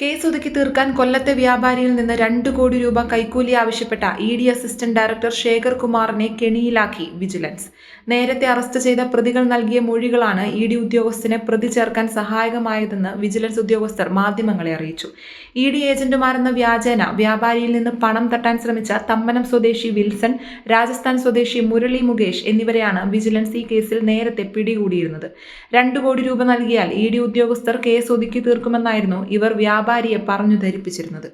Case ഒതുക്കി തീർക്കാൻ കൊല്ലത്തെ വ്യാപാരിയിൽ നിന്ന് രണ്ട് കോടി രൂപ കൈക്കൂലി ആവശ്യപ്പെട്ട E D assistant director Shekhar കുമാറിനെ കെണിയിലാക്കി വിജിലൻസ്. നേരത്തെ അറസ്റ്റ് ചെയ്ത പ്രതികൾ നൽകിയ മൊഴികളാണ് ഇ ഡി ഉദ്യോഗസ്ഥനെ പ്രതി ചേർക്കാൻ സഹായകമായതെന്ന് വിജിലൻസ് ഉദ്യോഗസ്ഥർ മാധ്യമങ്ങളെ അറിയിച്ചു. ഇ ഡി ഏജന്റുമാരെന്ന വ്യാജേന വ്യാപാരിയിൽ നിന്ന് പണം തട്ടാൻ ശ്രമിച്ച തമ്മനം സ്വദേശി വിൽസൺ രാജസ്ഥാൻ സ്വദേശി മുരളി മുകേഷ് എന്നിവരെയാണ് വിജിലൻസ് ഈ കേസിൽ നേരത്തെ പിടികൂടിയിരുന്നത്. രണ്ടു കോടി രൂപ നൽകിയാൽ ഇ ഡി ഉദ്യോഗസ്ഥർ കേസ് ഒതുക്കി തീർക്കുമെന്നായിരുന്നു ഇവർ വ്യാപാരിയെ പറഞ്ഞു ധരിപ്പിച്ചിരുന്നത്.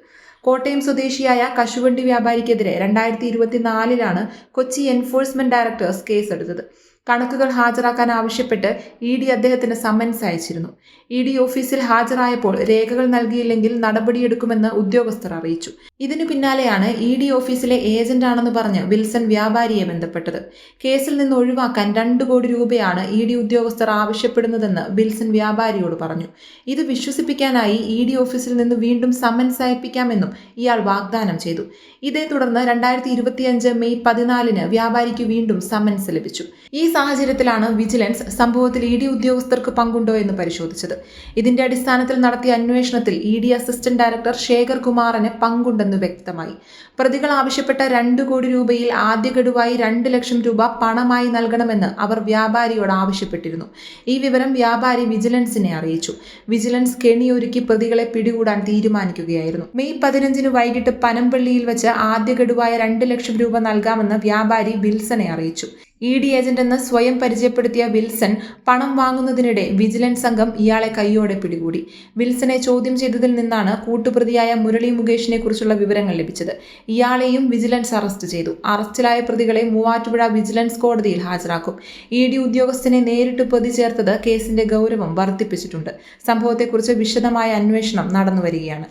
കോട്ടയം സ്വദേശിയായ കശുവണ്ടി വ്യാപാരിക്കെതിരെ രണ്ടായിരത്തി ഇരുപത്തിനാലിലാണ് കൊച്ചി എൻഫോഴ്സ്മെന്റ് ഡയറക്ടേഴ്സ് കേസെടുത്തത്. കണക്കുകൾ ഹാജരാക്കാൻ ആവശ്യപ്പെട്ട് ഇ ഡി അദ്ദേഹത്തിന് സമ്മൻസ് അയച്ചിരുന്നു. ഇ ഡി ഓഫീസിൽ ഹാജരായപ്പോൾ രേഖകൾ നൽകിയില്ലെങ്കിൽ നടപടിയെടുക്കുമെന്ന് ഉദ്യോഗസ്ഥർ അറിയിച്ചു. ഇതിനു പിന്നാലെയാണ് ഇ ഡി ഓഫീസിലെ ഏജന്റാണെന്ന് പറഞ്ഞ് വിൽസൺ വ്യാപാരിയെ ബന്ധപ്പെട്ടത്. കേസിൽ നിന്ന് ഒഴിവാക്കാൻ രണ്ട് കോടി രൂപയാണ് ഇ ഡി ഉദ്യോഗസ്ഥർ ആവശ്യപ്പെടുന്നതെന്ന് വിൽസൺ വ്യാപാരിയോട് പറഞ്ഞു. ഇത് വിശ്വസിപ്പിക്കാനായി ഇ ഡി ഓഫീസിൽ നിന്ന് വീണ്ടും സമ്മൻസ് അയപ്പിക്കാമെന്നും ഇയാൾ വാഗ്ദാനം ചെയ്തു. ഇതേ തുടർന്ന് രണ്ടായിരത്തി മെയ് പതിനാലിന് വ്യാപാരിക്ക് വീണ്ടും സമ്മൻസ് ലഭിച്ചു. ഈ സാഹചര്യത്തിലാണ് വിജിലൻസ് സംഭവത്തിൽ ഇ ഡി ഉദ്യോഗസ്ഥർക്ക് പങ്കുണ്ടോ എന്ന് പരിശോധിച്ചത്. ഇതിന്റെ അടിസ്ഥാനത്തിൽ നടത്തിയ അന്വേഷണത്തിൽ E D assistant director Shekhar കുമാറിന് പങ്കുണ്ടെന്ന് വ്യക്തമായി. പ്രതികൾ ആവശ്യപ്പെട്ട രണ്ട് കോടി രൂപയിൽ ആദ്യ ഗഡുവായി രണ്ട് ലക്ഷം രൂപ പണമായി നൽകണമെന്ന് അവർ വ്യാപാരിയോട് ആവശ്യപ്പെട്ടിരുന്നു. ഈ വിവരം വ്യാപാരി വിജിലൻസിനെ അറിയിച്ചു. വിജിലൻസ് കെണിയൊരുക്കി പ്രതികളെ പിടികൂടാൻ തീരുമാനിക്കുകയായിരുന്നു. മെയ് പതിനഞ്ചിന് വൈകിട്ട് പനമ്പള്ളിയിൽ വെച്ച് ആദ്യ ഗഡുവായ രണ്ട് ലക്ഷം രൂപ നൽകാമെന്ന് വ്യാപാരി വിൽസനെ അറിയിച്ചു. ഇ ഡി ഏജന്റെന്ന് സ്വയം പരിചയപ്പെടുത്തിയ വിൽസൺ പണം വാങ്ങുന്നതിനിടെ വിജിലൻസ് സംഘം ഇയാളെ കൈയോടെ പിടികൂടി. വിൽസനെ ചോദ്യം ചെയ്തതിൽ നിന്നാണ് കൂട്ടുപ്രതിയായ മുരളി മുകേഷിനെ കുറിച്ചുള്ള വിവരങ്ങൾ ലഭിച്ചത്. ഇയാളെയും വിജിലൻസ് അറസ്റ്റ് ചെയ്തു. അറസ്റ്റിലായ പ്രതികളെ മൂവാറ്റുപുഴ വിജിലൻസ് കോടതിയിൽ ഹാജരാക്കും. ഇ ഡി ഉദ്യോഗസ്ഥനെ നേരിട്ട് പ്രതി ചേർത്തത് കേസിന്റെ ഗൗരവം വർദ്ധിപ്പിച്ചിട്ടുണ്ട്. സംഭവത്തെക്കുറിച്ച് വിശദമായ അന്വേഷണം നടന്നുവരികയാണ്.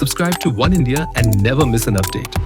Subscribe to One India and never miss an update.